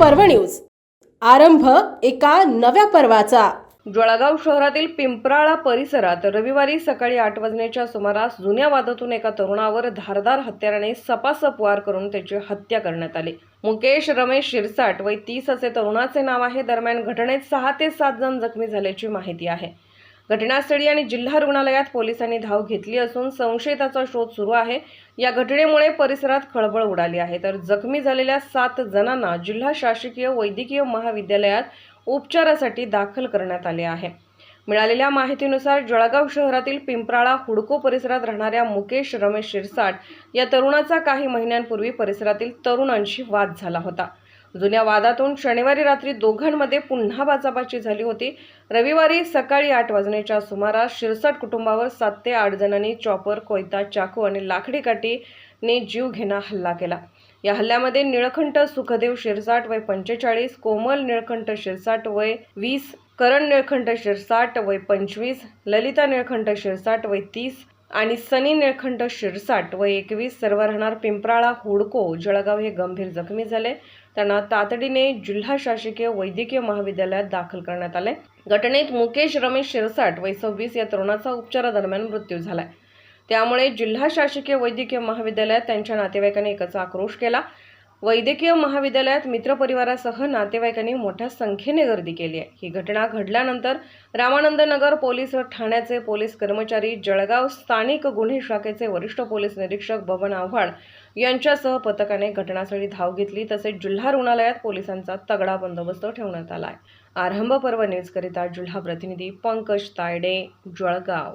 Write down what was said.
पर्व न्यूज. आरंभ एका नव्या पर्वाचा. जळगाव शहरातील पिंपराळा परिसरात रविवारी सकाळी आठ वाजण्याच्या सुमारास जुन्या वादातून एका तरुणावर धारदार हत्याराने सपासप वार करून त्याची हत्या करण्यात आली. मुकेश रमेश शिरसाट वय तीस असे तरुणाचे नाव आहे. दरम्यान घटनेत सहा ते सात जण जखमी झाल्याची माहिती आहे. घटनास्थळी आणि जिल्हा रुग्णालयात पोलिसांनी धाव घेतली असून संशयिताचा शोध सुरू आहे. या घटनेमुळे परिसरात खळबळ उडाली आहे. तर जखमी झालेल्या सात जणांना जिल्हा शासकीय वैद्यकीय महाविद्यालयात उपचारासाठी दाखल करण्यात आले आहे. मिळालेल्या माहितीनुसार जळगाव शहरातील पिंपराळा हुडको परिसरात राहणाऱ्या मुकेश रमेश शिरसाट या तरुणाचा काही महिन्यांपूर्वी परिसरातील तरुणांशी वाद झाला होता. जुन्या वादातून शनिवारी रात्री दोघांमध्ये पुन्हा बाचाबाची झाली होती. रविवारी सकाळी आठ वाजण्याच्या सुमारास शिरसाट कुटुंबावर सात ते आठ जणांनी चॉपर कोयता चाकू आणि लाकडी काठीने जीव घेणा हल्ला केला. या हल्ल्यामध्ये निळखंठ सुखदेव शिरसाट वय पंचेचाळीस कोमल निळखंठ शिरसाट वय वीस करण निळखंठ शिरसाट वय पंचवीस ललिता निळखंठ शिरसाट वय तीस आणि सनी निळखंड शिरसाट व एकवीस सर्व राहणार पिंपराळा हुडको जळगाव हे गंभीर जखमी झाले. त्यांना तातडीने जिल्हा शासकीय वैद्यकीय महाविद्यालयात दाखल करण्यात आले. घटनेत मुकेश रमेश शिरसाट वय सव्वीस या तरुणाचा उपचारादरम्यान मृत्यू झालाय. त्यामुळे जिल्हा शासकीय वैद्यकीय महाविद्यालयात त्यांच्या नातेवाईकांनी एकच आक्रोश केला. वैद्यकीय महाविद्यालयात मित्रपरिवारासह नातेवाईकांनी मोठ्या संख्येने गर्दी केली आहे. ही घटना घडल्यानंतर रामानंद नगर पोलीस ठाण्याचे पोलीस कर्मचारी जळगाव स्थानिक गुन्हे शाखेचे वरिष्ठ पोलीस निरीक्षक बबन आव्हाड यांच्यासह पथकाने घटनास्थळी धाव घेतली. तसेच जिल्हा रुग्णालयात पोलिसांचा तगडा बंदोबस्त ठेवण्यात आला आहे आरंभ पर्व न्यूजकरिता जिल्हा प्रतिनिधी पंकज तायडे जळगाव.